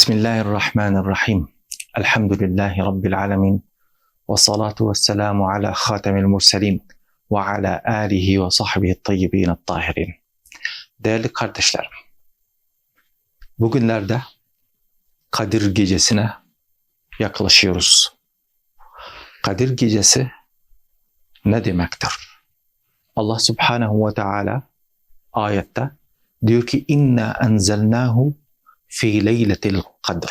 Bismillahirrahmanirrahim. Elhamdülillahi Rabbil alemin. Ve salatu ve selamu ala khatemil murselin ve ala alihi ve sahbihi tayyibin tahirin. Değerli kardeşlerim, bugünlerde Kadir Gecesi'ne yaklaşıyoruz. Kadir Gecesi ne demektir? Allah Subhanahu ve Teala ayette diyor ki inna enzelnahu fi leyletil kadr.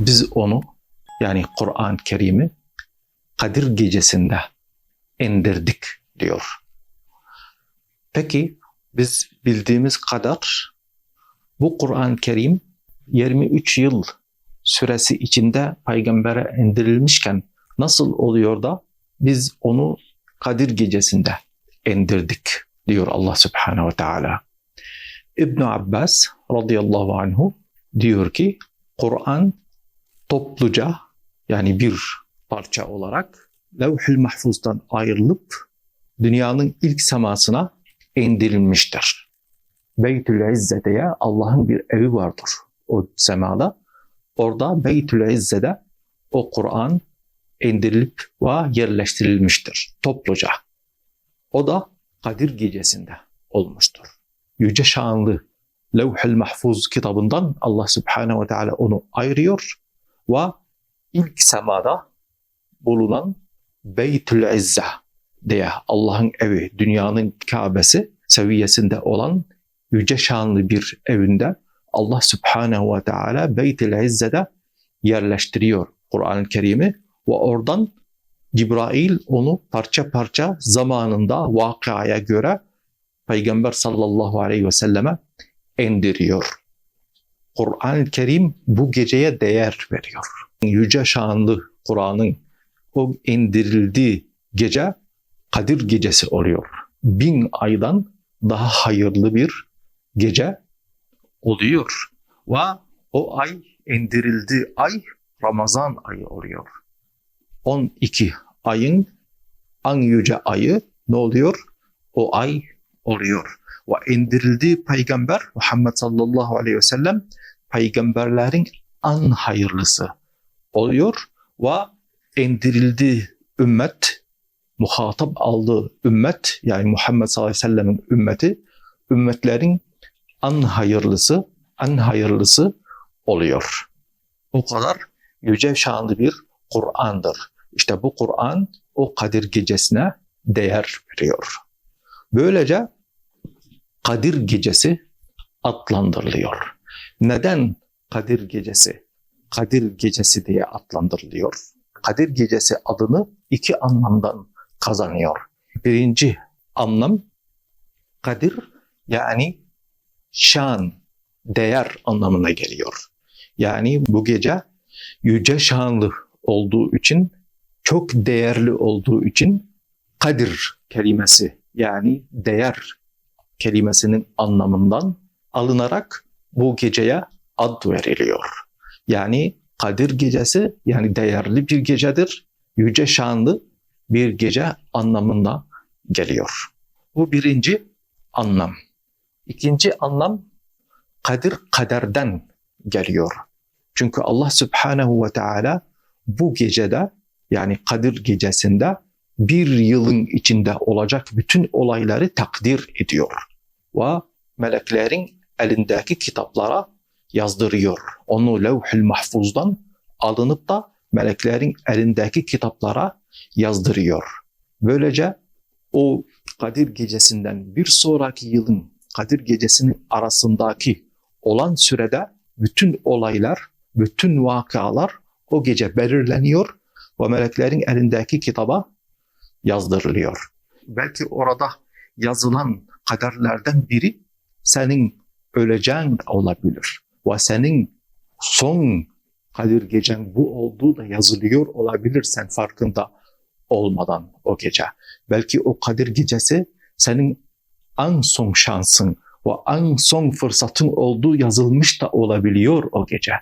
Biz onu yani Kur'an-ı Kerim'i Kadir gecesinde indirdik diyor. Peki biz bildiğimiz kadar bu Kur'an-ı Kerim 23 yıl süresi içinde peygambere indirilmişken nasıl oluyor da biz onu Kadir gecesinde indirdik diyor Allah Subhanahu ve Teala. İbn Abbas radıyallahu anhu diyor ki Kur'an topluca yani bir parça olarak levh-ül mahfuzdan ayrılıp dünyanın ilk semasına indirilmiştir. Beytül İzze diye Allah'ın bir evi vardır o semada. Orada Beytül İzze'de o Kur'an indirilip ve yerleştirilmiştir topluca. O da Kadir gecesinde olmuştur. Yüce şanlı Levh-ül Mahfuz kitabından Allah Subhanahu ve Teala onu ayırıyor ve ilk semada bulunan Beytül İzze diye Allah'ın evi, dünyanın Kabe'si seviyesinde olan yüce şanlı bir evinde Allah Subhanahu ve Teala Beytül İzze'de yerleştiriyor Kur'an-ı Kerim'i ve oradan Cibrail onu parça parça zamanında vakaya göre Peygamber sallallahu aleyhi ve selleme indiriyor. Kur'an-ı Kerim bu geceye değer veriyor. Yüce şanlı Kur'an'ın o indirildiği gece Kadir gecesi oluyor. Bin aydan daha hayırlı bir gece oluyor. Ve o ay indirildiği ay Ramazan ayı oluyor. 12 ayın en yüce ayı ne oluyor? O ay oluyor. Ve indirildiği peygamber Muhammed sallallahu aleyhi ve sellem peygamberlerin en hayırlısı oluyor ve indirildiği ümmet muhatap aldığı ümmet yani Muhammed sallallahu aleyhi ve sellemin ümmeti ümmetlerin en hayırlısı en hayırlısı oluyor. O kadar yüce şanlı bir Kur'an'dır. İşte bu Kur'an o Kadir gecesine değer veriyor. Böylece Kadir gecesi adlandırılıyor. Neden Kadir gecesi Kadir gecesi diye adlandırılıyor? Kadir gecesi adını iki anlamdan kazanıyor. Birinci anlam Kadir yani şan, değer anlamına geliyor. Yani bu gece yüce şanlı olduğu için, çok değerli olduğu için Kadir kelimesi yani değer kelimesinin anlamından alınarak bu geceye ad veriliyor. Yani Kadir gecesi yani değerli bir gecedir, yüce şanlı bir gece anlamında geliyor. Bu birinci anlam. İkinci anlam Kadir kaderden geliyor. Çünkü Allah Subhanahu ve Teala bu gecede yani Kadir gecesinde bir yılın içinde olacak bütün olayları takdir ediyor. Ve meleklerin elindeki kitaplara yazdırıyor. Onu levh-ül mahfuzdan alınıp da meleklerin elindeki kitaplara yazdırıyor. Böylece o Kadir gecesinden bir sonraki yılın Kadir gecesinin arasındaki olan sürede bütün olaylar, bütün vakalar o gece belirleniyor ve meleklerin elindeki kitaba yazdırılıyor. Belki orada yazılan kaderlerden biri senin öleceğin olabilir. Ve senin son kadir gecen bu olduğu da yazılıyor olabilir sen farkında olmadan o gece. Belki o kadir gecesi senin en son şansın ve en son fırsatın olduğu yazılmış da olabiliyor o gece.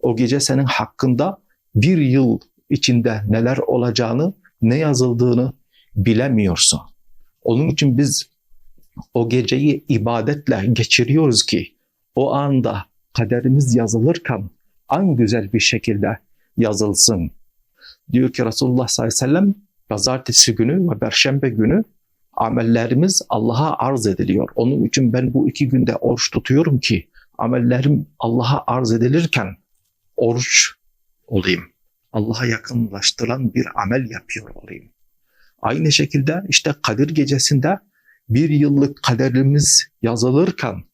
O gece senin hakkında bir yıl içinde neler olacağını, ne yazıldığını bilemiyorsun. Onun için biz o geceyi ibadetle geçiriyoruz ki o anda kaderimiz yazılırken en güzel bir şekilde yazılsın. Diyor ki Resulullah sallallahu aleyhi ve sellem pazartesi günü ve perşembe günü amellerimiz Allah'a arz ediliyor. Onun için ben bu iki günde oruç tutuyorum ki amellerim Allah'a arz edilirken oruç olayım. Allah'a yakınlaştıran bir amel yapıyor olayım. Aynı şekilde işte Kadir gecesinde bir yıllık kaderimiz yazılırken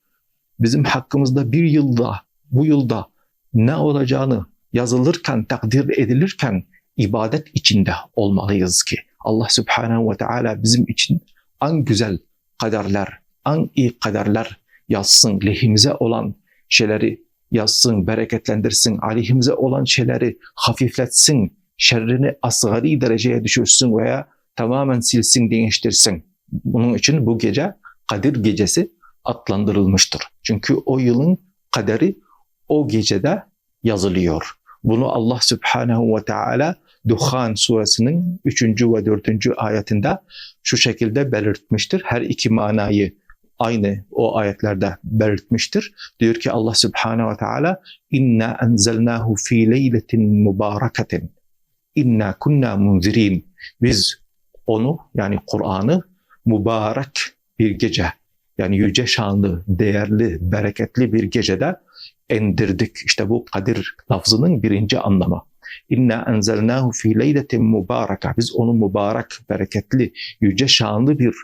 bizim hakkımızda bir yılda bu yılda ne olacağını yazılırken takdir edilirken ibadet içinde olmalıyız ki Allah Subhanahu ve Teala bizim için en güzel kaderler, en iyi kaderler yazsın, lehimize olan şeyleri yazsın, bereketlendirsin, aleyhimize olan şeyleri hafifletsin, şerrini asgari dereceye düşürsün veya tamamen silsin, değiştirsin. Bunun için bu gece Kadir Gecesi adlandırılmıştır. Çünkü o yılın kaderi o gecede yazılıyor. Bunu Allah Subhanahu ve Teala Duhan suresinin 3. ve 4. ayetinde şu şekilde belirtmiştir. Her iki manayı aynı o ayetlerde belirtmiştir. Diyor ki Allah Subhanahu ve Teala inna enzelnahu fi leyletin mübareketin inna kunna munzirin. Biz onu yani Kur'an'ı mübarek bir gece yani yüce şanlı, değerli, bereketli bir gecede endirdik. İşte bu kadir lafzının birinci anlamı. İnna enzelnahu fi leyletin mübareke. Biz onu mübarek, bereketli, yüce şanlı bir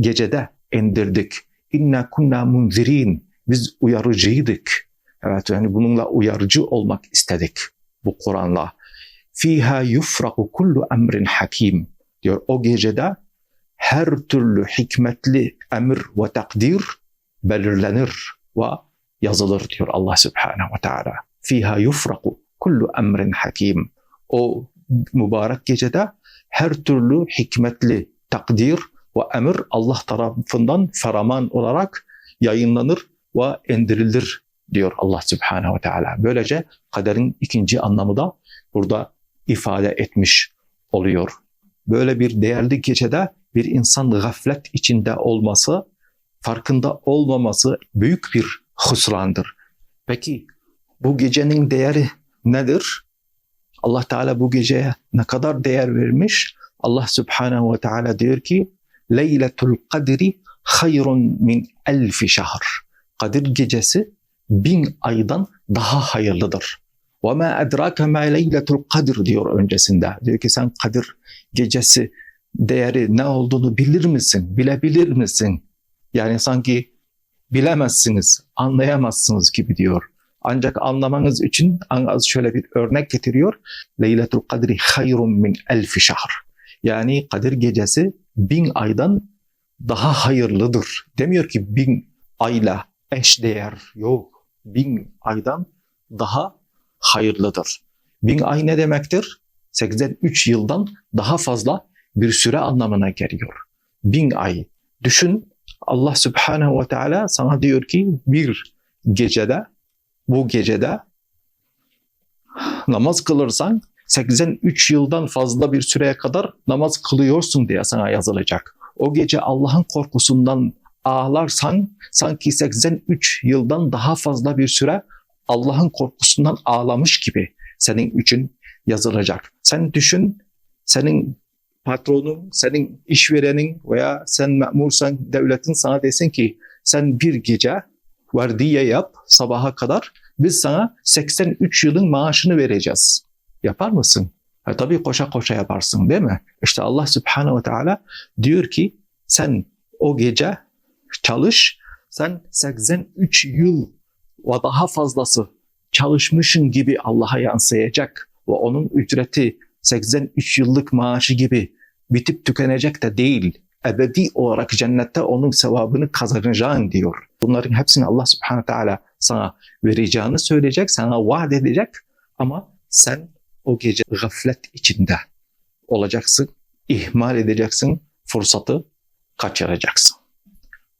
gecede indirdik. İnna kunna munzirin. Biz uyarıcıydık. Evet yani bununla uyarıcı olmak istedik bu Kur'an'la. Fiha yufraku kullu emrin hakim diyor. O gecede her türlü hikmetli emir ve takdir belirlenir ve yazılır diyor Allah Subhanahu ve Teala. Fiha yufraku kullu emrin hakim. O mübarek gecede her türlü hikmetli takdir ve emir Allah tarafından feraman olarak yayınlanır ve indirilir diyor Allah Subhanahu ve Teala. Böylece kaderin ikinci anlamı da burada ifade etmiş oluyor. Böyle bir değerli gecede bir insan gaflet içinde olması, farkında olmaması büyük bir husrandır. Peki bu gecenin değeri nedir? Allah Teala bu geceye ne kadar değer vermiş? Allah Subhanahu ve Teala diyor ki Leyletul Kadri hayrun min elfi şahr. Kadir gecesi bin aydan daha hayırlıdır. Ma edrake ma leyletul kadir diyor öncesinde. Diyor ki sen Kadir gecesi değeri ne olduğunu bilir misin? Bilebilir misin? Yani sanki bilemezsiniz, anlayamazsınız gibi diyor. Ancak anlamanız için az şöyle bir örnek getiriyor. Leyletul Kadri hayrun min elfi şahr. Yani Kadir gecesi bin aydan daha hayırlıdır. Demiyor ki bin ayla eş değer yok. Bin aydan daha hayırlıdır. Bin ay ne demektir? 83 yıldan daha fazla bir süre anlamına geliyor. Bin ay. Düşün Allah Subhanahu ve Teala sana diyor ki bir gecede bu gecede namaz kılırsan 83 yıldan fazla bir süreye kadar namaz kılıyorsun diye sana yazılacak. O gece Allah'ın korkusundan ağlarsan sanki 83 yıldan daha fazla bir süre Allah'ın korkusundan ağlamış gibi senin için yazılacak. Sen düşün, senin patronun, senin işverenin veya sen memursan devletin sana desin ki sen bir gece vardiya yap sabaha kadar biz sana 83 yılın maaşını vereceğiz. Yapar mısın? Ha, tabii koşa koşa yaparsın değil mi? İşte Allah Subhanahu ve Teala diyor ki sen o gece çalış, sen 83 yıl ve daha fazlası çalışmışın gibi Allah'a yansıyacak ve onun ücreti 83 yıllık maaşı gibi bitip tükenecek de değil. Ebedi olarak cennette onun sevabını kazanacağın diyor. Bunların hepsini Allah subhanahu teala sana vereceğini söyleyecek, sana vaat edecek ama sen o gece gaflet içinde olacaksın, ihmal edeceksin, fırsatı kaçıracaksın.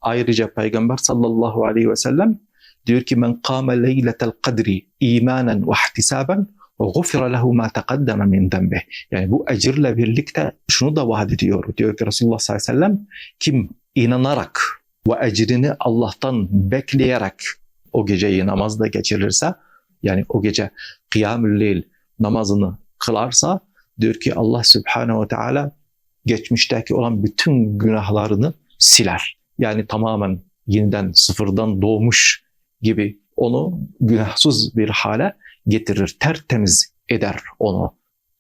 Ayrıca Peygamber sallallahu aleyhi ve sellem diyor ki men kâme leyletel kadri imanen ve ihtisaben غُفِرَ لَهُ مَا تَقَدَّمَ مِنْ ذَنْبِهِ Yani bu ecirle birlikte şunu da vaat ediyor. Diyor ki Resulullah sallallahu aleyhi ve sellem kim inanarak ve ecrini Allah'tan bekleyerek o geceyi namazda geçirirse yani o gece kıyamül leyl namazını kılarsa diyor ki Allah Subhanahu ve Teala geçmişteki olan bütün günahlarını siler. Yani tamamen yeniden sıfırdan doğmuş gibi onu günahsız bir hale getirir, tertemiz eder onu.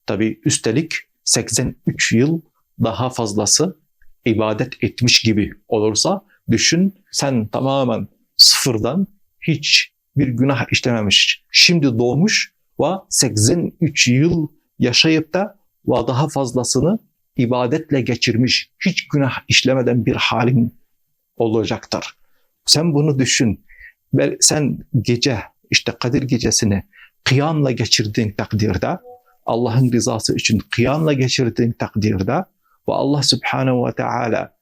Tabi üstelik 83 yıl daha fazlası ibadet etmiş gibi olursa düşün sen tamamen sıfırdan hiç bir günah işlememiş. Şimdi doğmuş ve 83 yıl yaşayıp da ve daha fazlasını ibadetle geçirmiş, hiç günah işlemeden bir halin olacaktır. Sen bunu düşün. Sen gece, işte Kadir gecesini kıyamla geçirdiğin takdirde, Allah'ın rızası için kıyamla geçirdiğin takdirde ve Allah Subhanahu ve Teala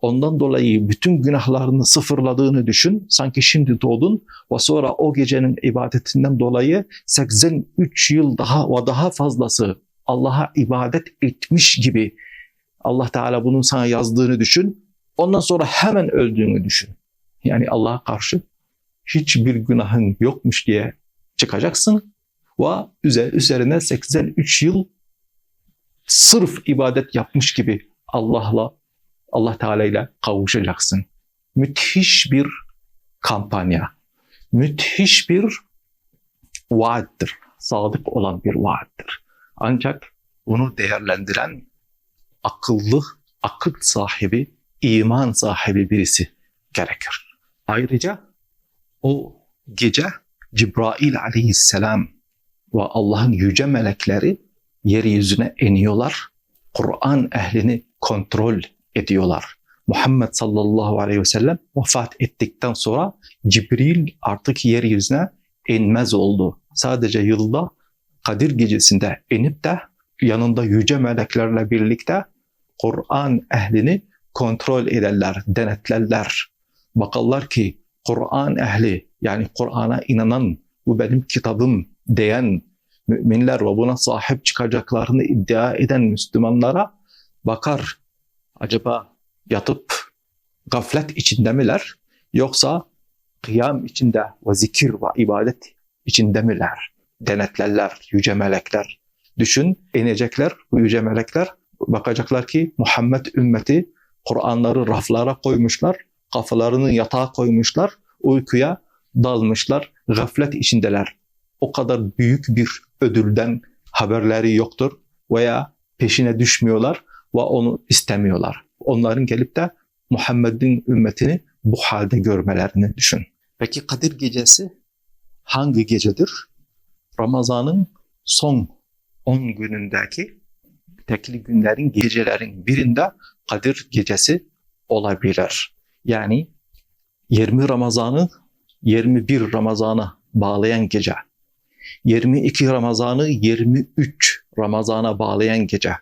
ondan dolayı bütün günahlarını sıfırladığını düşün. Sanki şimdi doğdun ve sonra o gecenin ibadetinden dolayı 83 yıl daha ve daha fazlası Allah'a ibadet etmiş gibi Allah Teala bunun sana yazdığını düşün. Ondan sonra hemen öldüğünü düşün. Yani Allah'a karşı hiçbir günahın yokmuş diye çıkacaksın ve üzerine 83 yıl sırf ibadet yapmış gibi Allah'la Allah Teala ile kavuşacaksın. Müthiş bir kampanya. Müthiş bir vaattir. Sadık olan bir vaattir. Ancak bunu değerlendiren akıllı, akıl sahibi, iman sahibi birisi gerekir. Ayrıca o gece Cibrail aleyhisselam ve Allah'ın yüce melekleri yeryüzüne iniyorlar. Kur'an ehlini kontrol ediyorlar. Muhammed sallallahu aleyhi ve sellem vefat ettikten sonra Cibril artık yeryüzüne inmez oldu. Sadece yılda Kadir gecesinde inip de yanında yüce meleklerle birlikte Kur'an ehlini kontrol ederler, denetlerler. Bakarlar ki Kur'an ehli yani Kur'an'a inanan bu benim kitabım diyen müminler ve buna sahip çıkacaklarını iddia eden Müslümanlara bakar. Acaba yatıp gaflet içinde miler yoksa kıyam içinde ve zikir ve ibadet içinde miler? Denetlerler yüce melekler. Düşün inecekler bu yüce melekler bakacaklar ki Muhammed ümmeti Kur'anları raflara koymuşlar, kafalarını yatağa koymuşlar, uykuya dalmışlar, gaflet içindeler. O kadar büyük bir ödülden haberleri yoktur veya peşine düşmüyorlar ve onu istemiyorlar. Onların gelip de Muhammed'in ümmetini bu halde görmelerini düşün. Peki Kadir Gecesi hangi gecedir? Ramazan'ın son 10 günündeki tekli günlerin gecelerin birinde Kadir Gecesi olabilir. Yani 20 Ramazan'ı 21 Ramazan'a bağlayan gece 22 Ramazan'ı 23 Ramazan'a bağlayan gece.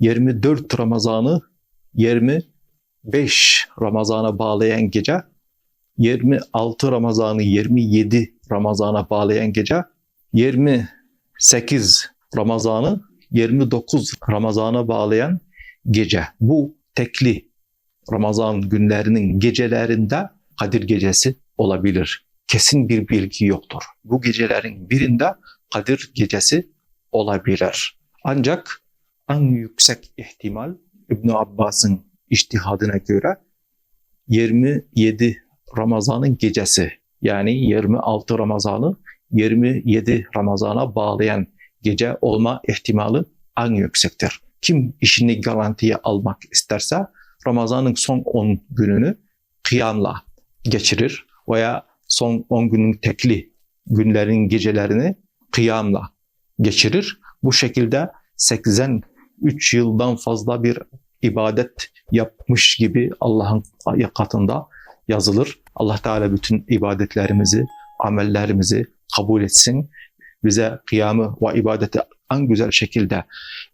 24 Ramazan'ı 25 Ramazan'a bağlayan gece. 26 Ramazan'ı 27 Ramazan'a bağlayan gece. 28 Ramazan'ı 29 Ramazan'a bağlayan gece. Bu tekli Ramazan günlerinin gecelerinde Kadir Gecesi olabilir kesin bir bilgi yoktur. Bu gecelerin birinde Kadir gecesi olabilir. Ancak en yüksek ihtimal İbn Abbas'ın iştihadına göre 27 Ramazan'ın gecesi yani 26 Ramazan'ı 27 Ramazan'a bağlayan gece olma ihtimali en yüksektir. Kim işini garantiye almak isterse Ramazan'ın son 10 gününü kıyamla geçirir veya son 10 günün tekli günlerin gecelerini kıyamla geçirir. Bu şekilde 83 yıldan fazla bir ibadet yapmış gibi Allah'ın katında yazılır. Allah Teala bütün ibadetlerimizi, amellerimizi kabul etsin. Bize kıyamı ve ibadeti en güzel şekilde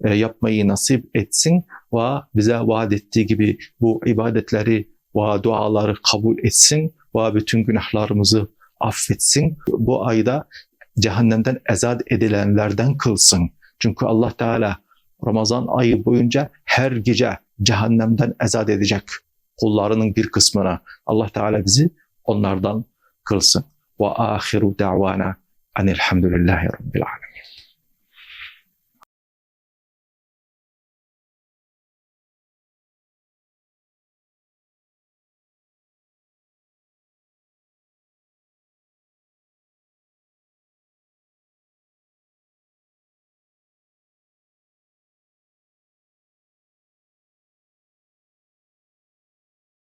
e, yapmayı nasip etsin ve bize vaat ettiği gibi bu ibadetleri ve duaları kabul etsin ve bütün günahlarımızı affetsin. Bu ayda cehennemden ezad edilenlerden kılsın. Çünkü Allah Teala Ramazan ayı boyunca her gece cehennemden ezad edecek kullarının bir kısmına. Allah Teala bizi onlardan kılsın. Ve ahiru da'vana Anelhamdülillahi Rabbil alemin.